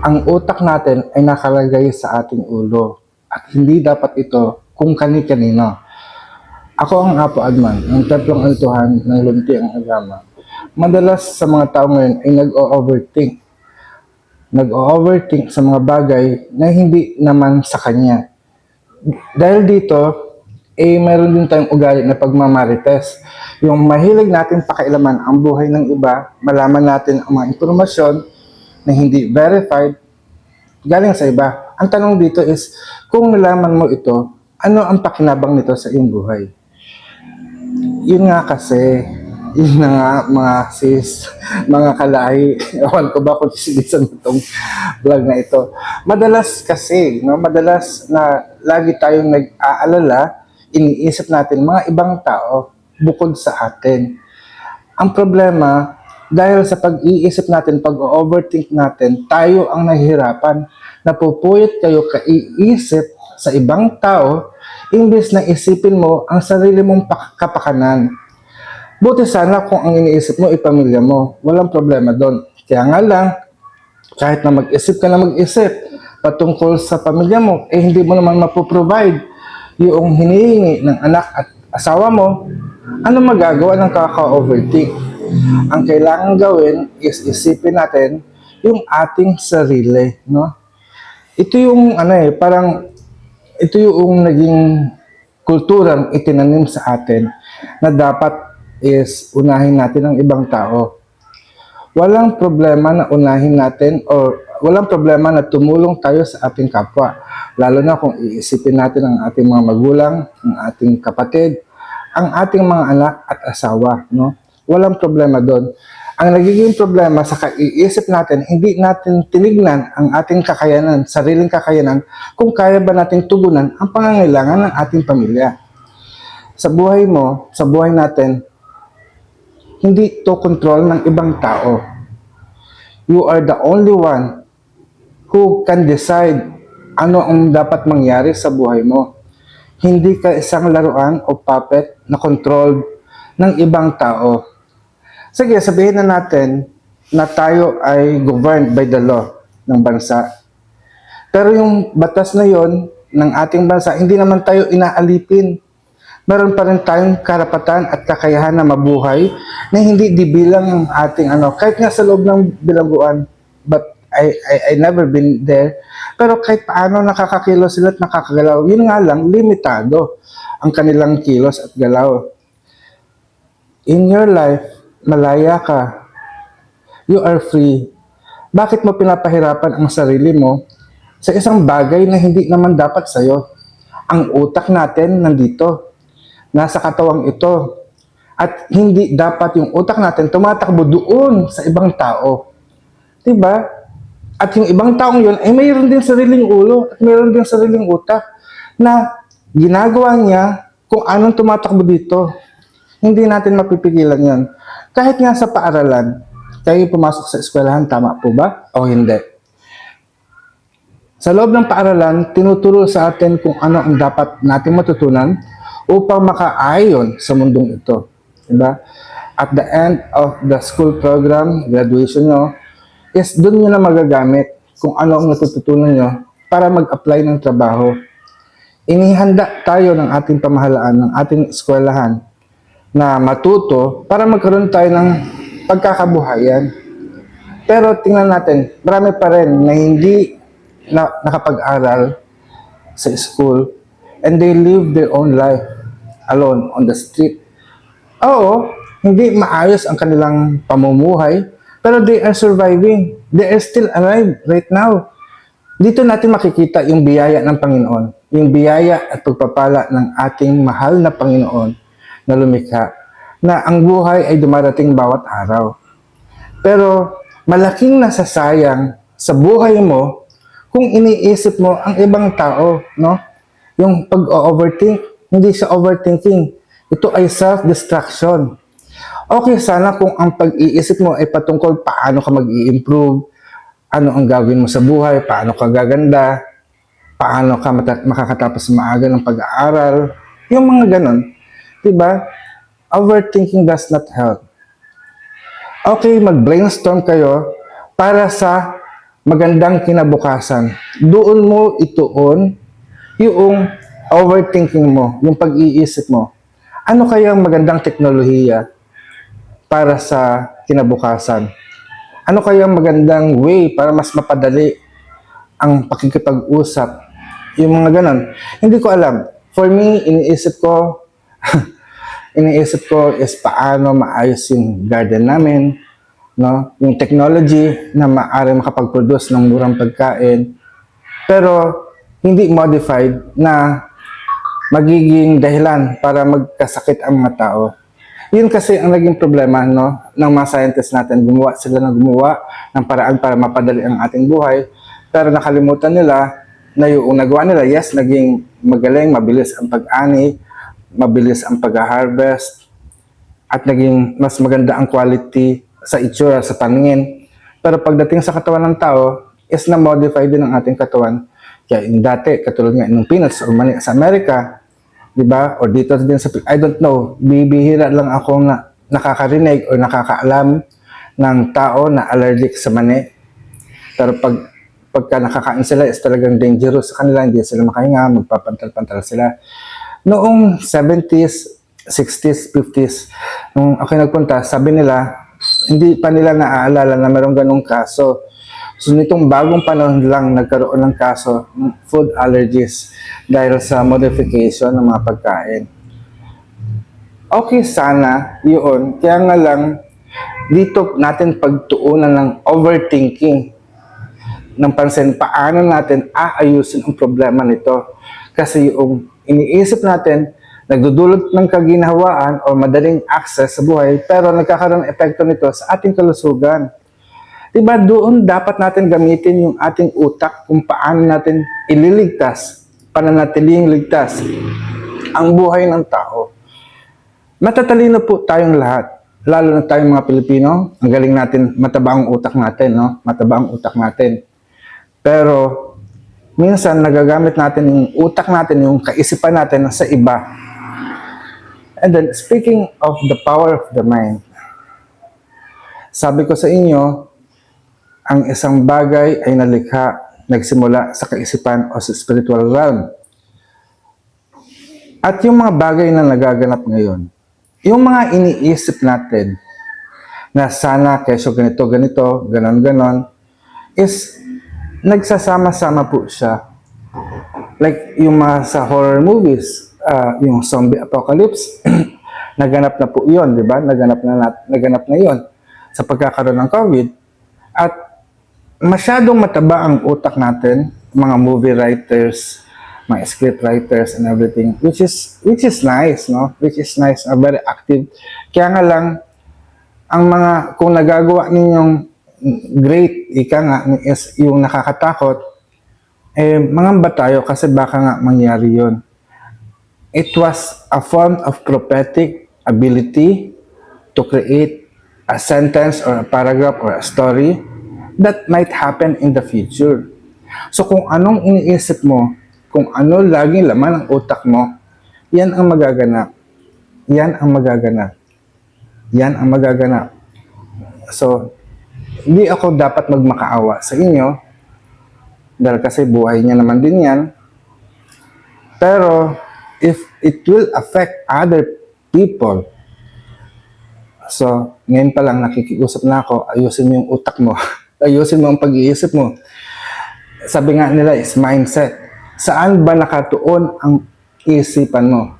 ang utak natin ay nakalagay sa ating ulo at hindi dapat ito kung kani-kanino. Ako ang Apo Adman, ng Templong Altuhan ng Lunti ang Agama. Madalas sa mga tao ngayon ay nag-o-overthink. Nag-o-overthink sa mga bagay na hindi naman sa kanya. Dahil dito, eh meron din tayong ugali na pagmamarites. Yung mahilig natin pakialaman ang buhay ng iba, malaman natin ang mga impormasyon na hindi verified galing sa iba. Ang tanong dito is, kung nalaman mo ito, ano ang pakinabang nito sa iyong buhay? Yun nga kasi, yun na nga mga sis, mga kalahi, ewan ko ba kung sisilisan mo itong vlog na ito. Madalas kasi, no, madalas na lagi tayong nag-aalala, iniisip natin mga ibang tao bukod sa atin. Ang problema, dahil sa pag-iisip natin, pag-overthink natin, tayo ang nahihirapan. Napupuyot kayo kaiisip sa ibang tao, imbes na isipin mo ang sarili mong pak- kapakanan. Buti sana kung ang iniisip mo ay pamilya mo. Walang problema doon. Kaya nga lang, kahit na mag-isip ka na mag-isip patungkol sa pamilya mo, eh hindi mo naman mapoprovide yung hinihingi ng anak at asawa mo, ano magagawa ng kaka-overthink? Ang kailangan gawin is isipin natin yung ating sarili, no? Ito yung ano eh, parang ito yung naging kulturang itinanim sa atin na dapat is unahin natin ang ibang tao. Walang problema na unahin natin or walang problema na tumulong tayo sa ating kapwa. Lalo na kung iisipin natin ang ating mga magulang, ang ating kapatid, ang ating mga anak at asawa. No? Walang problema doon. Ang nagiging problema sa kaiisip natin, hindi natin tinignan ang ating kakayanan, sariling kakayanan, kung kaya ba nating tugunan ang pangangailangan ng ating pamilya. Sa buhay mo, sa buhay natin, hindi to control ng ibang tao. You are the only one who can decide ano ang dapat mangyari sa buhay mo. Hindi ka isang laruan o puppet na controlled ng ibang tao. Sige, sabihin na natin na tayo ay governed by the law ng bansa. Pero yung batas na yon ng ating bansa, hindi naman tayo inaalipin. Meron pa rin tayong karapatan at kakayahan na mabuhay na hindi di bilang ang ating ano, kahit nga sa loob ng bilangguan, but I, I, I never been there. Pero kahit paano nakakakilos sila at nakakagalaw, yun nga lang, limitado ang kanilang kilos at galaw. In your life, malaya ka. You are free. Bakit mo pinapahirapan ang sarili mo sa isang bagay na hindi naman dapat sa'yo? Ang utak natin nandito. Nasa katawang ito. At hindi dapat yung utak natin tumatakbo doon sa ibang tao. Diba? At yung ibang taong yun ay mayroon din sariling ulo at mayroon din sariling utak na ginagawa niya kung anong tumatakbo dito. Hindi natin mapipigilan yan. Kahit nga sa paaralan, kayo pumasok sa eskwelahan, tama po ba? O hindi? Sa loob ng paaralan, tinuturo sa atin kung ano ang dapat nating matutunan upang makaayon sa mundong ito. Diba? At the end of the school program, graduation nyo, is doon nyo na magagamit kung ano ang natututunan nyo para mag-apply ng trabaho. Inihanda tayo ng ating pamahalaan, ng ating eskwelahan na matuto para magkaroon tayo ng pagkakabuhayan. Pero tingnan natin, marami pa rin na hindi na, nakapag-aral sa school and they live their own life alone on the street. Oo, hindi maayos ang kanilang pamumuhay, pero they are surviving. They are still alive right now. Dito natin makikita yung biyaya ng Panginoon, yung biyaya at pagpapala ng ating mahal na Panginoon na lumikha, na ang buhay ay dumarating bawat araw. Pero malaking nasasayang sa buhay mo kung iniisip mo ang ibang tao, no? Yung pag-overthink, hindi siya overthinking. Ito ay self-destruction. Okay sana kung ang pag-iisip mo ay patungkol paano ka mag-i-improve, ano ang gagawin mo sa buhay, paano ka gaganda, paano ka makakatapos maaga ng pag-aaral, yung mga ganon. Diba? Overthinking does not help. Okay, mag-brainstorm kayo para sa magandang kinabukasan. Doon mo ituon yung overthinking mo, yung pag-iisip mo. Ano kaya ang magandang teknolohiya para sa kinabukasan? Ano kaya ang magandang way para mas mapadali ang pakikipag-usap? Yung mga ganon. Hindi ko alam. For me, iniisip ko, iniisip ko is paano maayos yung garden namin, no? Yung technology na maaari makapag-produce ng murang pagkain, pero hindi modified na magiging dahilan para magkasakit ang mga tao. Yun kasi ang naging problema no, ng mga scientists natin. Gumawa sila ng gumawa ng paraan para mapadali ang ating buhay. Pero nakalimutan nila na yung nagawa nila, yes, naging magaling, mabilis ang pag-ani, mabilis ang pag-harvest, at naging mas maganda ang quality sa itsura, sa paningin. Pero pagdating sa katawan ng tao, is na-modify din ang ating katawan. Kaya yung dati, katulad nga ng peanuts or mani sa Amerika, di ba? Or dito din sa, I don't know, bibihira lang ako na nakakarinig or nakakaalam ng tao na allergic sa mani. Pero pag pagka nakakain sila is talagang dangerous sa kanila, hindi sila makahinga, magpapantal-pantal sila. Noong 70s, 60s, 50s, nung ako nagpunta, sabi nila, hindi pa nila naaalala na mayroong ganong kaso. So nitong bagong panahon lang nagkaroon ng kaso food allergies dahil sa modification ng mga pagkain. Okay sana yun. Kaya nga lang dito natin pagtuunan ng overthinking ng pansin paano natin aayusin ang problema nito. Kasi yung iniisip natin, nagdudulot ng kaginhawaan o madaling access sa buhay, pero nagkakaroon ng epekto nito sa ating kalusugan. Diba doon dapat natin gamitin yung ating utak kung paano natin ililigtas, pananatiling ligtas ang buhay ng tao. Matatalino po tayong lahat, lalo na tayong mga Pilipino. Ang galing natin, mataba ang utak natin, no? Mataba ang utak natin. Pero minsan nagagamit natin yung utak natin, yung kaisipan natin sa iba. And then, speaking of the power of the mind, sabi ko sa inyo, ang isang bagay ay nalikha, nagsimula sa kaisipan o sa spiritual realm. At yung mga bagay na nagaganap ngayon, yung mga iniisip natin na sana keso ganito, ganito, ganon, ganon, is nagsasama-sama po siya. Like yung mga sa horror movies, ah, yung zombie apocalypse, naganap na po iyon, di ba? Naganap na, naganap na iyon sa pagkakaroon ng COVID. At masyadong mataba ang utak natin, mga movie writers, mga script writers and everything, which is which is nice, no? Which is nice, uh, very active. Kaya nga lang, ang mga, kung nagagawa ninyong great, ika nga, is yung nakakatakot, eh, mangamba tayo kasi baka nga mangyari yon. It was a form of prophetic ability to create a sentence or a paragraph or a story that might happen in the future. So kung anong iniisip mo, kung ano laging laman ng utak mo, yan ang magaganap. Yan ang magaganap. Yan ang magaganap. So, hindi ako dapat magmakaawa sa inyo dahil kasi buhay niya naman din yan. Pero, if it will affect other people, so, ngayon pa lang nakikiusap na ako, ayusin mo yung utak mo. ayusin mo ang pag-iisip mo. Sabi nga nila is mindset. Saan ba nakatuon ang isipan mo?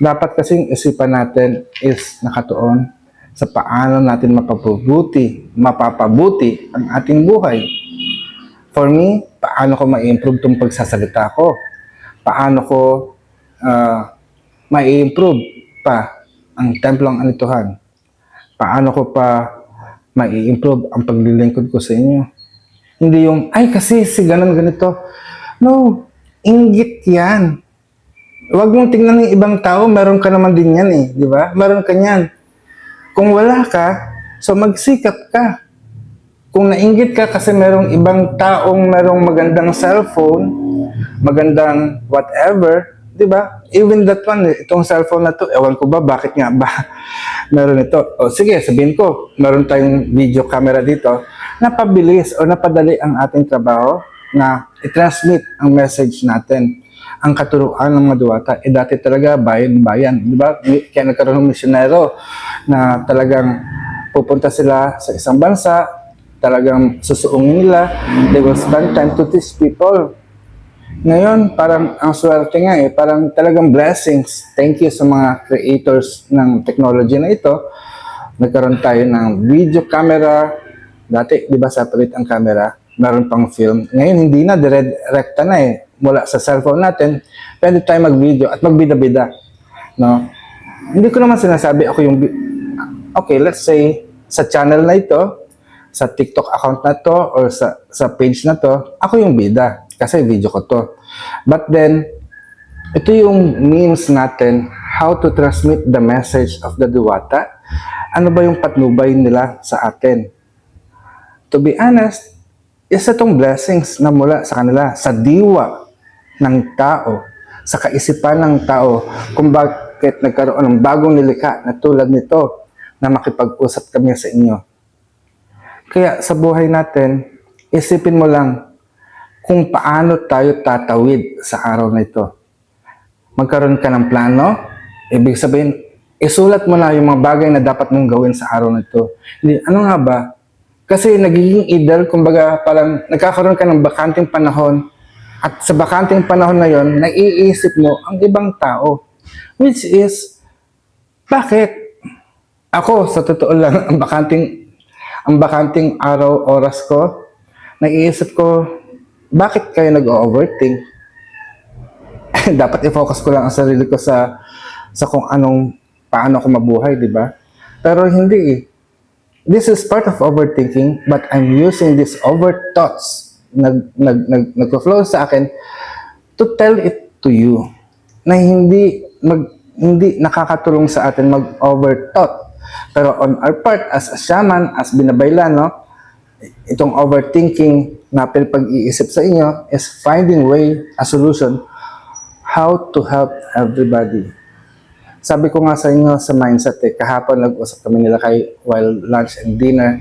Dapat kasing isipan natin is nakatuon sa paano natin mapapabuti, mapapabuti ang ating buhay. For me, paano ko ma-improve itong pagsasalita ko? Paano ko ah, ma-improve pa ang templong anituhan? Paano ko pa ma-improve ang paglilingkod ko sa inyo? Hindi yung, ay kasi si ganun ganito. No, inggit yan. Huwag mong tingnan ng ibang tao, meron ka naman din yan eh, di ba? Meron ka yan. Kung wala ka, so magsikap ka. Kung nainggit ka kasi merong ibang taong merong magandang cellphone, magandang whatever, di ba? Even that one, itong cellphone na to, ewan ko ba, bakit nga ba meron ito? O sige, sabihin ko, meron tayong video camera dito, napabilis o napadali ang ating trabaho na i-transmit ang message natin. Ang katuruan ng Maduwata, eh dati talaga bayan-bayan, di ba? Kaya nagkaroon ng misyonero na talagang pupunta sila sa isang bansa, talagang susuungin nila, they will spend time to teach people. Ngayon, parang ang swerte nga eh, parang talagang blessings. Thank you sa mga creators ng technology na ito. Nagkaroon tayo ng video camera. Dati, di ba, separate ang camera. Meron pang film. Ngayon, hindi na, direkta na eh. Mula sa cellphone natin, pwede tayo mag-video at magbida-bida. No? Hindi ko naman sinasabi ako yung... Okay, let's say, sa channel na ito, sa TikTok account na to, or sa, sa page na to, ako yung bida. Kasi video ko to. But then, ito yung means natin how to transmit the message of the Diwata. Ano ba yung patnubay nila sa atin? To be honest, isa tong blessings na mula sa kanila, sa diwa ng tao, sa kaisipan ng tao, kung bakit nagkaroon ng bagong nilikha na tulad nito na makipag-usap kami sa inyo. Kaya sa buhay natin, isipin mo lang kung paano tayo tatawid sa araw na ito magkaroon ka ng plano, ibig sabihin, isulat mo na yung mga bagay na dapat mong gawin sa araw na ito. Ano nga ba? Kasi nagiging idol, kumbaga parang nagkakaroon ka ng bakanting panahon at sa bakanting panahon na yon, naiisip mo ang ibang tao. Which is, bakit? Ako, sa totoo lang, ang bakanting, ang bakanting araw, oras ko, naiisip ko, bakit kayo nag-overthink? dapat i-focus ko lang ang sarili ko sa sa kung anong paano ako mabuhay, di ba? Pero hindi eh. This is part of overthinking, but I'm using these over thoughts nag nag nag nagflow sa akin to tell it to you na hindi mag hindi nakakatulong sa atin mag overthought. Pero on our part as a shaman, as binabaylan, no, itong overthinking na pag-iisip sa inyo is finding way, a solution how to help everybody. Sabi ko nga sa inyo sa mindset eh, kahapon nag-usap kami nila kay while lunch and dinner.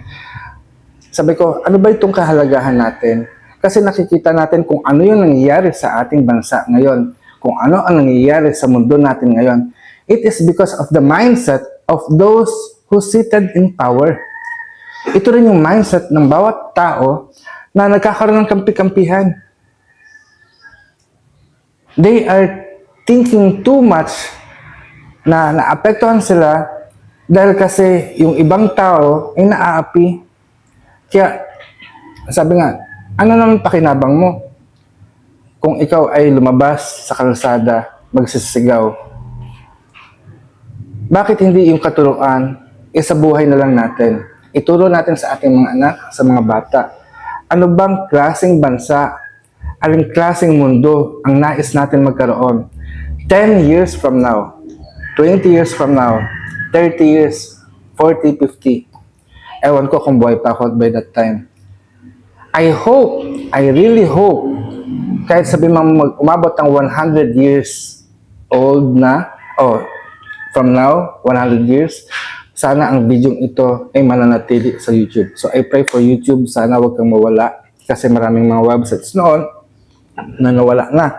Sabi ko, ano ba itong kahalagahan natin? Kasi nakikita natin kung ano yung nangyayari sa ating bansa ngayon, kung ano ang nangyayari sa mundo natin ngayon. It is because of the mindset of those who seated in power. Ito rin yung mindset ng bawat tao na nagkakaroon ng kampi-kampihan they are thinking too much na naapektuhan sila dahil kasi yung ibang tao ay naaapi. Kaya, sabi nga, ano naman pakinabang mo? Kung ikaw ay lumabas sa kalsada, magsisigaw, bakit hindi yung katuruan, isa buhay na lang natin? Ituro natin sa ating mga anak, sa mga bata. Ano bang klaseng bansa aling klaseng mundo ang nais natin magkaroon 10 years from now, 20 years from now, 30 years, 40, 50. Ewan ko kung buhay pa ako by that time. I hope, I really hope, kahit sabi mag umabot ng 100 years old na, oh, from now, 100 years, sana ang video ito ay mananatili sa YouTube. So I pray for YouTube, sana wag kang mawala kasi maraming mga websites noon na nawala na.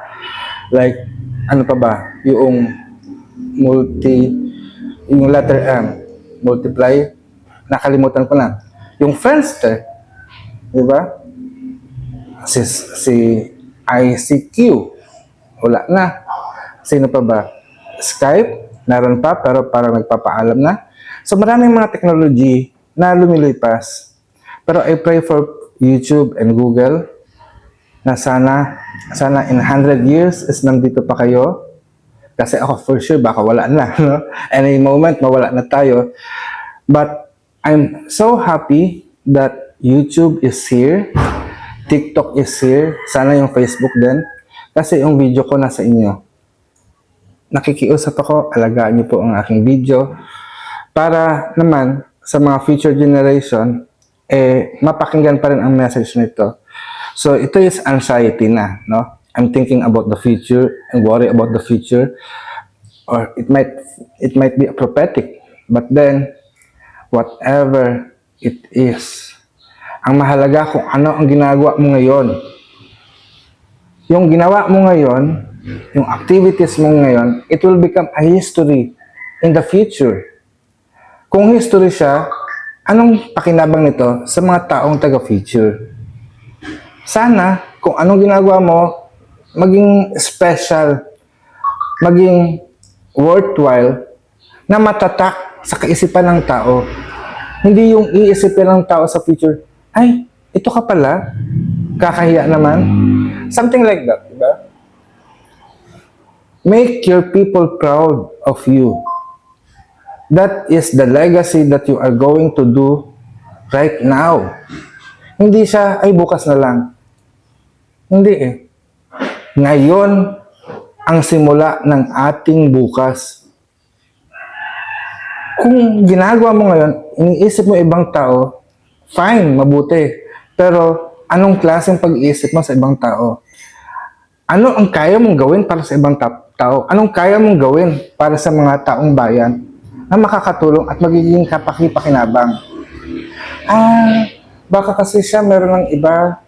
Like, ano pa ba? Yung multi, yung letter M, multiply, nakalimutan ko na. Yung Friendster, di ba? Si, si ICQ, wala na. Sino pa ba? Skype, naroon pa, pero parang nagpapaalam na. So, maraming mga technology na lumilipas. Pero I pray for YouTube and Google na sana sana in 100 years is nandito pa kayo kasi ako for sure baka wala na no? any moment mawala na tayo. But I'm so happy that YouTube is here. TikTok is here. Sana yung Facebook din. Kasi yung video ko nasa inyo. Nakikiusap ako alagaan niyo po ang aking video. Para naman sa mga future generation eh mapakinggan pa rin ang message nito. So ito is anxiety na, no? I'm thinking about the future and worry about the future or it might it might be prophetic but then whatever it is Ang mahalaga kung ano ang ginagawa mo ngayon. Yung ginawa mo ngayon, yung activities mo ngayon, it will become a history in the future. Kung history siya, anong pakinabang nito sa mga taong taga-future? Sana, kung anong ginagawa mo, maging special, maging worthwhile, na matatak sa kaisipan ng tao. Hindi yung iisipin ng tao sa future, ay, ito ka pala, kakahiya naman. Something like that, di ba? Make your people proud of you. That is the legacy that you are going to do right now. Hindi siya, ay bukas na lang. Hindi eh. Ngayon ang simula ng ating bukas. Kung ginagawa mo ngayon, iniisip mo ibang tao, fine, mabuti. Pero anong klaseng pag-iisip mo sa ibang tao? Ano ang kaya mong gawin para sa ibang ta- tao? Anong kaya mong gawin para sa mga taong bayan na makakatulong at magiging kapaki-pakinabang? Ah, baka kasi siya meron ng iba.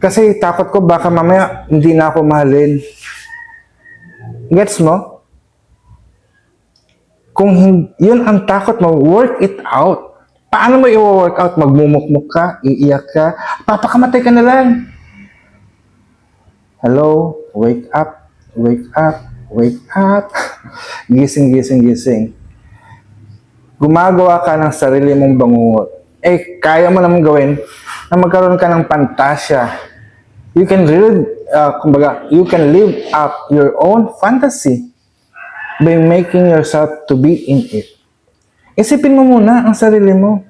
Kasi takot ko baka mamaya hindi na ako mahalin. Gets mo? Kung yun ang takot mo, work it out. Paano mo i-work out? Magmumukmuk ka, iiyak ka, papakamatay ka na lang. Hello, wake up, wake up, wake up. gising, gising, gising. Gumagawa ka ng sarili mong bangungot. Eh, kaya mo naman gawin na magkaroon ka ng pantasya. You can really, uh, kumbaga, you can live up your own fantasy by making yourself to be in it. Isipin mo muna ang sarili mo.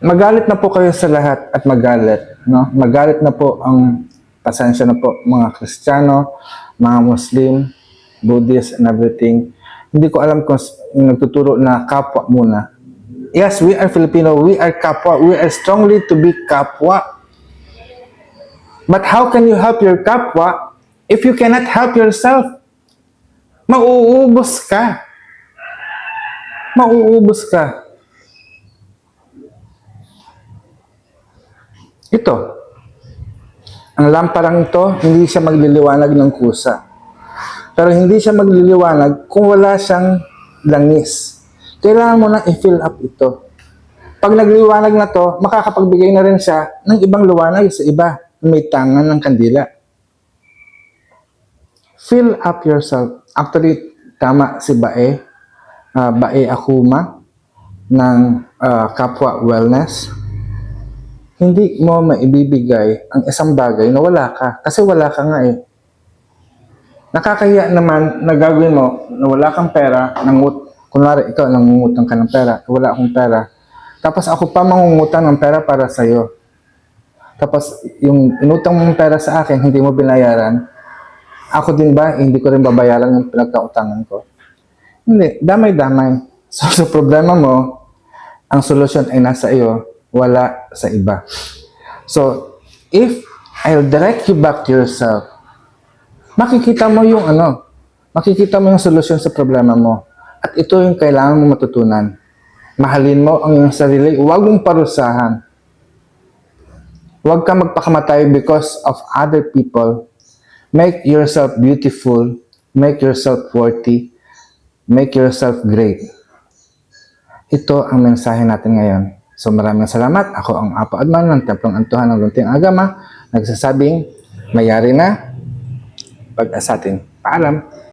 Magalit na po kayo sa lahat at magalit. No? Magalit na po ang pasensya na po mga Kristiyano, mga Muslim, Buddhist and everything. Hindi ko alam kung nagtuturo na kapwa muna. Yes, we are Filipino. We are kapwa. We are strongly to be kapwa. But how can you help your kapwa if you cannot help yourself? Mauubos ka. Mauubos ka. Ito. Ang lamparang ito, hindi siya magliliwanag ng kusa. Pero hindi siya magliliwanag kung wala siyang langis. Kailangan mo na i-fill up ito. Pag nagliwanag na to, makakapagbigay na rin siya ng ibang liwanag sa iba na may tangan ng kandila. Fill up yourself. Actually, tama si Bae, ah, Bae Akuma ng ah, Kapwa Wellness. Hindi mo maibibigay ang isang bagay na wala ka. Kasi wala ka nga eh. Nakakahiya naman na gagawin mo na wala kang pera, nangut, kunwari ikaw nangungutang ka ng pera, wala akong pera. Tapos ako pa mangungutang ng pera para sa'yo. Tapos yung inutang mong pera sa akin, hindi mo binayaran, ako din ba, hindi ko rin babayaran yung pinagkautangan ko? Hindi, damay-damay. So, sa problema mo, ang solusyon ay nasa iyo, wala sa iba. So, if I'll direct you back to yourself, makikita mo yung ano, makikita mo yung solusyon sa problema mo. At ito yung kailangan mo matutunan. Mahalin mo ang iyong sarili, huwag mong parusahan. Huwag ka magpakamatay because of other people. Make yourself beautiful, make yourself worthy, make yourself great. Ito ang mensahe natin ngayon. So maraming salamat. Ako ang Apo Adman ng Templong Antuhan ng Lunting Agama. Nagsasabing, mayari na pag-asatin. Paalam.